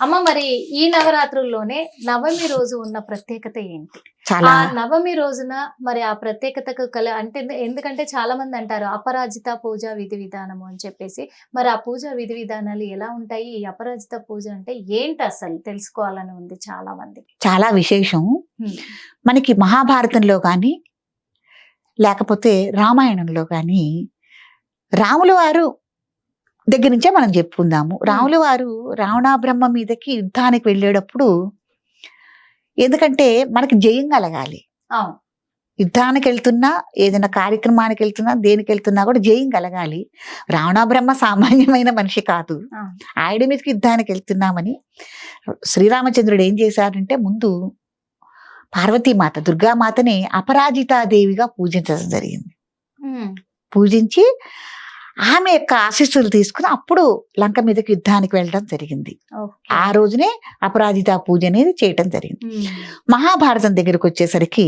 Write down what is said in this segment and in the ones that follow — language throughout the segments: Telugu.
అమ్మ మరి ఈ నవరాత్రుల్లోనే నవమి రోజు ఉన్న ప్రత్యేకత ఏంటి? చాలా. ఆ నవమి రోజున మరి ఆ ప్రత్యేకతకు కల అంటే ఎందు- ఎందుకంటే చాలా మంది అంటారు అపరాజిత పూజ విధి విధానము అని చెప్పేసి. మరి ఆ పూజ విధి విధానాలు ఎలా ఉంటాయి? ఈ అపరాజిత పూజ అంటే ఏంటి అసలు? తెలుసుకోవాలని ఉంది చాలా మంది చాలా విశేషం. మనకి మహాభారతంలో కానీ లేకపోతే రామాయణంలో కానీ రాముల వారు దగ్గర నుంచే మనం చెప్పుకుందాము. రాముల వారు రావణ బ్రహ్మ మీదకి యుద్ధానికి వెళ్ళేటప్పుడు ఎందుకంటే మనకి జయం కలగాలి. యుద్ధానికి వెళ్తున్నా ఏదైనా కార్యక్రమానికి వెళ్తున్నా దేనికి వెళ్తున్నా కూడా జయం కలగాలి. రావణ బ్రహ్మ సామాన్యమైన మనిషి కాదు. ఆయన మీదకి యుద్ధానికి వెళ్తున్నామని శ్రీరామచంద్రుడు ఏం చేశారంటే ముందు పార్వతీమాత దుర్గామాతని అపరాజితాదేవిగా పూజించడం జరిగింది. పూజించి ఆమె యొక్క ఆశీస్సులు తీసుకుని అప్పుడు లంక మీదకి యుద్ధానికి వెళ్ళడం జరిగింది. ఆ రోజునే అపరాజిత పూజ అనేది చేయటం జరిగింది. మహాభారతం దగ్గరకు వచ్చేసరికి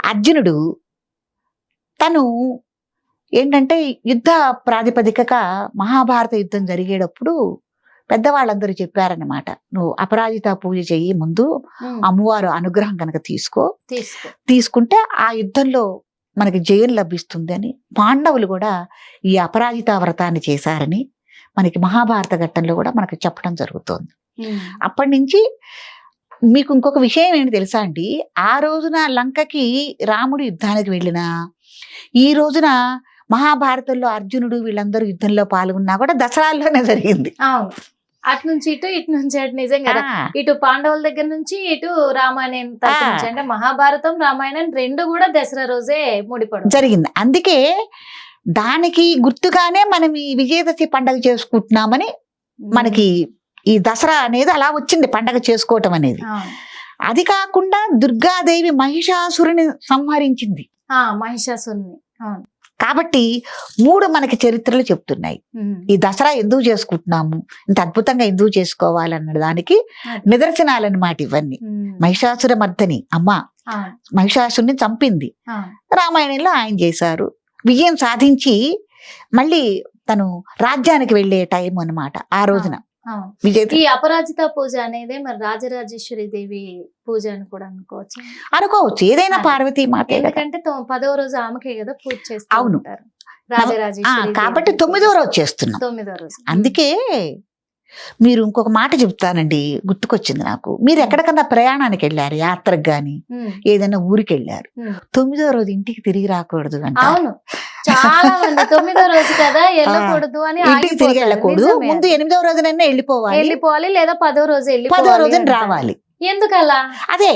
అర్జునుడు తను ఏంటంటే యుద్ధ ప్రాతిపదికగా మహాభారత యుద్ధం జరిగేటప్పుడు పెద్దవాళ్ళందరూ చెప్పారన్నమాట నువ్వు అపరాజిత పూజ చెయ్యి ముందు. అమ్మవారు అనుగ్రహం కనుక తీసుకో తీసుకుంటే ఆ యుద్ధంలో మనకి జయం లభిస్తుంది అని పాండవులు కూడా ఈ అపరాజిత వ్రతాన్ని చేశారని మనకి మహాభారత ఘట్టంలో కూడా మనకి చెప్పడం జరుగుతోంది. అప్పటి నుంచి మీకు ఇంకొక విషయం ఏంటి తెలుసా అండి? ఆ రోజున లంకకి రాముడు యుద్ధానికి వెళ్ళిన ఈ రోజున మహాభారతంలో అర్జునుడు వీళ్ళందరూ యుద్ధంలో పాల్గొన్నా కూడా దసరాల్లోనే జరిగింది. అవును. అటు నుంచి ఇటు ఇటు నుంచి అటు నిజం కదా ఇటు పాండవుల దగ్గర నుంచి ఇటు రామాయణం. నుంచి. అంటే మహాభారతం రామాయణం రెండు కూడా దసరా రోజే ముడిపడు. జరిగింది. అందుకే దానికి గుర్తుగానే మనం ఈ విజయదశమి పండగ చేసుకుంటున్నామని మనకి ఈ దసరా అనేది అలా వచ్చింది పండగ చేసుకోవటం అనేది. అది కాకుండా దుర్గాదేవి మహిషాసురుని సంహరించింది. ఆ, మహిషాసురుని. కాబట్టి మూడు మనకి చరిత్రలు చెప్తున్నాయి. ఈ దసరా ఎందుకు చేసుకుంటున్నాము ఇంత అద్భుతంగా ఎందుకు చేసుకోవాలన్న దానికి. నిదర్శనాలన్నమాట ఇవన్నీ. మహిషాసుర మర్దని అమ్మ. మహిషాసుని చంపింది. రామాయణంలో ఆయన చేశారు విజయం సాధించి మళ్ళీ తను రాజ్యానికి వెళ్ళే టైం అన్నమాట ఆ రోజున ఈ అపరాజిత పూజ అనేది మరి రాజరాజేశ్వరి దేవి పూజ అని కూడా అనుకోవచ్చు అనుకోవచ్చు ఏదైనా. పార్వతీ మాతే కదా. ఎందుకంటే పదవ రోజు ఆమెకే కదా పూజ చేస్తూ అవును. కాబట్టి తొమ్మిదో చేస్తారు. రోజు చేస్తున్నాం తొమ్మిదో రోజు అందుకే మీరు ఇంకొక మాట చెప్తానండి గుర్తుకొచ్చింది నాకు మీరు ఎక్కడికన్నా ప్రయాణానికి వెళ్ళారు యాత్రకు గాని. ఏదైనా ఊరికి వెళ్ళారు. తొమ్మిదో రోజు ఇంటికి తిరిగి రాకూడదు అంట అవును చాలా మంది. తొమ్మిదో రోజు కదా వెళ్ళకూడదు అని ఇంటికి తిరిగి. వెళ్ళకూడదు. ముందు. ఎనిమిదో రోజునైనా వెళ్ళిపోవాలి. వెళ్ళిపోవాలి లేదా పదో రోజు పదో వెళ్ళిపోవాలి రోజున. రావాలి. ఎందుకలా? అదే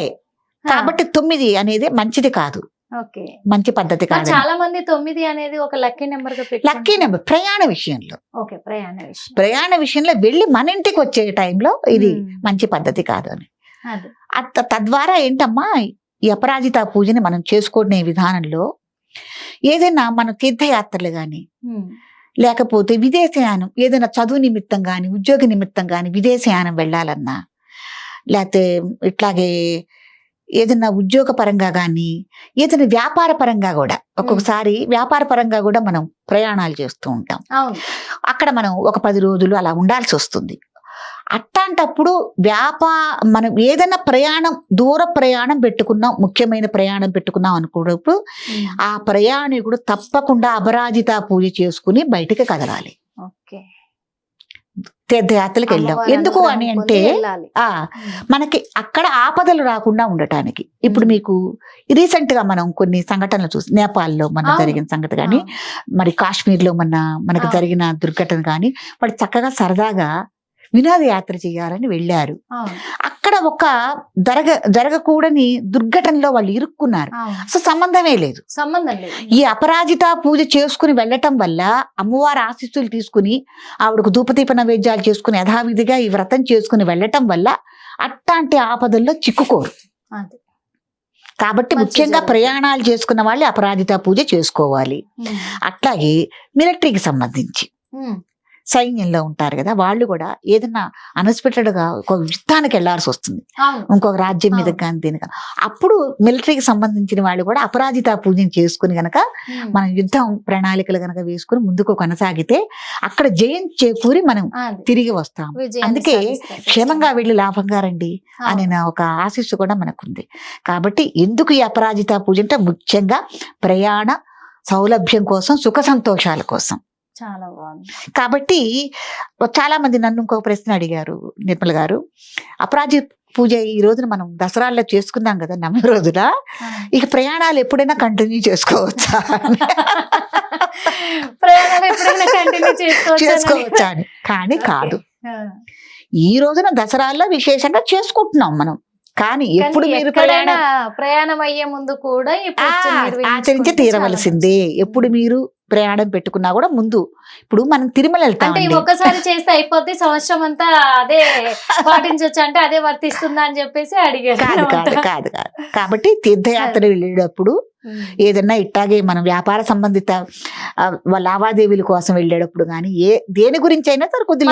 కాబట్టి తొమ్మిది అనేది మంచిది కాదు. ఓకే. మంచి పద్ధతి కాదు. చాలా మంది తొమ్మిది అనేది ఒక లక్కీ నెంబర్ లక్కీ నెంబర్ ప్రయాణ విషయంలో. ఓకే ప్రయాణ విషయం. ప్రయాణ విషయంలో వెళ్ళి మన ఇంటికి వచ్చే టైంలో ఇది. మంచి పద్ధతి కాదు అని. తద్వారా ఏంటమ్మా ఈ అపరాజిత పూజని మనం చేసుకునే విధానంలో ఏదైనా మన తీర్థయాత్రలు కానీ. లేకపోతే విదేశయానం ఏదైనా చదువు నిమిత్తం కానీ ఉద్యోగ నిమిత్తం కానీ విదేశయానం వెళ్ళాలన్నా లేకపోతే ఇట్లాగే ఏదైనా ఉద్యోగ పరంగా కానీ ఏదైనా వ్యాపార పరంగా కూడా ఒక్కొక్కసారి వ్యాపార పరంగా కూడా మనం ప్రయాణాలు చేస్తూ ఉంటాం. అక్కడ మనం ఒక పది రోజులు అలా ఉండాల్సి వస్తుంది. అట్లాంటప్పుడు వ్యాపా మనం ఏదైనా ప్రయాణం దూర ప్రయాణం పెట్టుకున్నాం ముఖ్యమైన ప్రయాణం పెట్టుకున్నాం అనుకున్నప్పుడు. ఆ ప్రయాణికుడు తప్పకుండా అపరాజిత పూజ చేసుకుని బయటికి కదలాలి ఓకే తీర్థయాత్రలకు వెళ్ళాం ఎందుకు అని అంటే. మనకి అక్కడ ఆపదలు రాకుండా ఉండటానికి ఇప్పుడు. మీకు రీసెంట్గా మనం కొన్ని సంఘటనలు చూసి నేపాల్లో మన. జరిగిన సంగతి కానీ మరి కాశ్మీర్లో మన మనకు. జరిగిన దుర్ఘటన కానీ వాడు చక్కగా సరదాగా వినోదయాత్ర చేయాలని వెళ్ళారు. అక్కడ ఒక జరగ జరగకూడని దుర్ఘటనలో వాళ్ళు ఇరుక్కున్నారు. అసలు సంబంధమే లేదు. సంబంధం లేదు. ఈ అపరాజిత పూజ చేసుకుని వెళ్ళటం వల్ల అమ్మవారి ఆశీస్సులు తీసుకుని ఆవిడకు ధూపదీప నైవేద్యాలు చేసుకుని యథావిధిగా ఈ వ్రతం చేసుకుని వెళ్ళటం వల్ల అట్లాంటి ఆపదల్లో చిక్కుకోరు. కాబట్టి ముఖ్యంగా. ప్రయాణాలు చేసుకున్న వాళ్ళు అపరాజిత పూజ చేసుకోవాలి. అట్లాగే మిలిటరీకి సంబంధించి. సైన్యంలో ఉంటారు కదా వాళ్ళు కూడా ఏదైనా అన్ఎక్స్పెక్టెడ్గా ఒక యుద్ధానికి వెళ్ళాల్సి వస్తుంది ఇంకొక రాజ్యం మీద. కానీ దీని కానీ అప్పుడు మిలిటరీకి సంబంధించిన వాళ్ళు కూడా అపరాజిత పూజను చేసుకుని గనక. మనం యుద్ధం ప్రణాళికలు గనక వేసుకుని ముందుకు కొనసాగితే అక్కడ జయం చేకూరి మనం. తిరిగి వస్తాం అందుకే. క్షేమంగా వెళ్ళి లాభంగా రండి. అనే నా ఒక ఆశీస్సు కూడా మనకుంది కాబట్టి ఎందుకు ఈ అపరాజిత పూజ అంటే ముఖ్యంగా ప్రయాణ సౌలభ్యం కోసం సుఖ సంతోషాల కోసం చాలా బాగుంది. కాబట్టి చాలా మంది నన్ను ఇంకొక ప్రశ్న అడిగారు నిర్మల గారు. అపరాజి పూజ ఈ రోజున మనం దసరాల్లో చేసుకున్నాం కదా నమ్మ రోజుల ఆ. ఇక ప్రయాణాలు ఎప్పుడైనా కంటిన్యూ చేసుకోవచ్చా ప్రయాణాలు ఎప్పుడైనా కంటిన్యూ చేసుకోవచ్చు అని. కానీ కాదు. ఈ రోజున దసరాల్లో విశేషంగా చేసుకుంటున్నాం మనం. కానీ ఎప్పుడు మీరు ప్రయాణం అయ్యే ముందు కూడా ఆచరించి తీరవలసిందే. ఎప్పుడు మీరు ప్రయాణం పెట్టుకున్నా కూడా ముందు. ఇప్పుడు మనం తిరుమల అంటే వెళ్తామండి. ఇవి ఒక్కసారి చేస్తే అయిపోద్ది సంవత్సరం అంతా అదే పాటించవచ్చు అంటే అదే వర్తిస్తుందా అని చెప్పేసి అడిగారు కాదు కాదు. కాదు కాదు కాబట్టి తీర్థయాత్ర వెళ్ళేటప్పుడు. ఏదన్నా ఇట్టాగే మనం వ్యాపార సంబంధిత లావాదేవీల కోసం వెళ్ళేటప్పుడు కానీ ఏ దేని గురించి అయినా సరే కొద్ది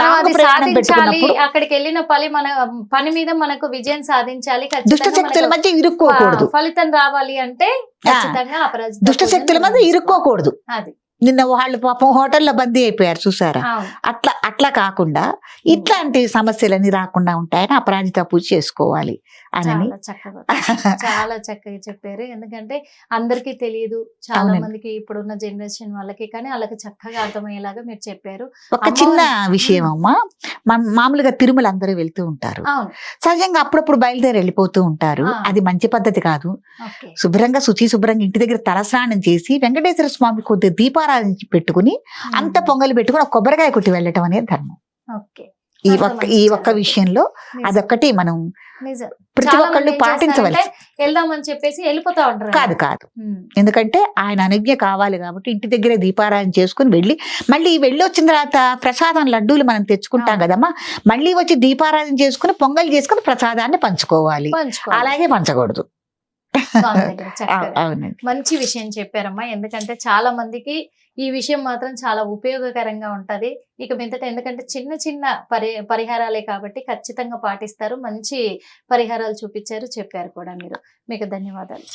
అక్కడికి వెళ్ళిన పని మన పని మీద మనకు విజయం సాధించాలి దుష్ట శక్తుల మధ్య ఇరుక్కోకూడదు. ఫలితం రావాలి అంటే దుష్ట శక్తుల మధ్య ఇరుక్కోకూడదు. అది. నిన్న వాళ్ళు పాపం హోటల్లో బందీ అయిపోయారు చూసారా? అట్లా అట్లా కాకుండా ఇట్లాంటి సమస్యలన్నీ రాకుండా ఉంటాయని అపరాజిత పూజ చేసుకోవాలి అని చాలా చక్కగా చాలా చక్కగా చెప్పారు. ఎందుకంటే అందరికీ తెలియదు. చాలా. మందికి ఇప్పుడున్న జనరేషన్ వాళ్ళకి కానీ వాళ్ళకి చక్కగా అర్థమయ్యేలాగా మీరు చెప్పారు. ఒక చిన్న విషయం అమ్మా. మామూలుగా తిరుమల అందరూ వెళ్తూ ఉంటారు. సహజంగా అప్పుడప్పుడు బయలుదేరి వెళ్ళిపోతూ ఉంటారు. అది మంచి పద్ధతి కాదు. శుభ్రంగా శుచి శుభ్రంగా ఇంటి దగ్గర తలస్నానం చేసి వెంకటేశ్వర స్వామి కొద్ది దీపారాధన పెట్టుకుని అంత పొంగలి పెట్టుకుని ఒక కొబ్బరికాయ కొట్టి వెళ్ళటం అనేది ధర్మం ఓకే ఈ ఒక్క ఈ ఒక్క. విషయంలో అదొక్కటి మనం ప్రతి ఒక్కళ్ళు పాటించవలసి వెళ్దామని చెప్పేసి వెళ్ళిపోతా ఉంటారు కాదు కాదు. ఎందుకంటే ఆయన అనుజ్ఞ కావాలి కాబట్టి ఇంటి దగ్గరే దీపారాధన చేసుకుని వెళ్ళి మళ్ళీ వెళ్ళి వచ్చిన తర్వాత ప్రసాదం లడ్డూలు మనం తెచ్చుకుంటాం. కదమ్మా మళ్ళీ వచ్చి దీపారాధన చేసుకుని పొంగల్ చేసుకుని ప్రసాదాన్ని పంచుకోవాలి. అలాగే పంచకూడదు మంచి విషయం చెప్పారమ్మా. ఎందుకంటే చాలా మందికి ఈ విషయం మాత్రం చాలా ఉపయోగకరంగా ఉంటది. ఇక మీదట ఎందుకంటే చిన్న చిన్న పరి పరిహారాలే కాబట్టి ఖచ్చితంగా పాటిస్తారు. మంచి పరిహారాలు చూపించారు చెప్పారు కూడా మీరు. మీకు ధన్యవాదాలు.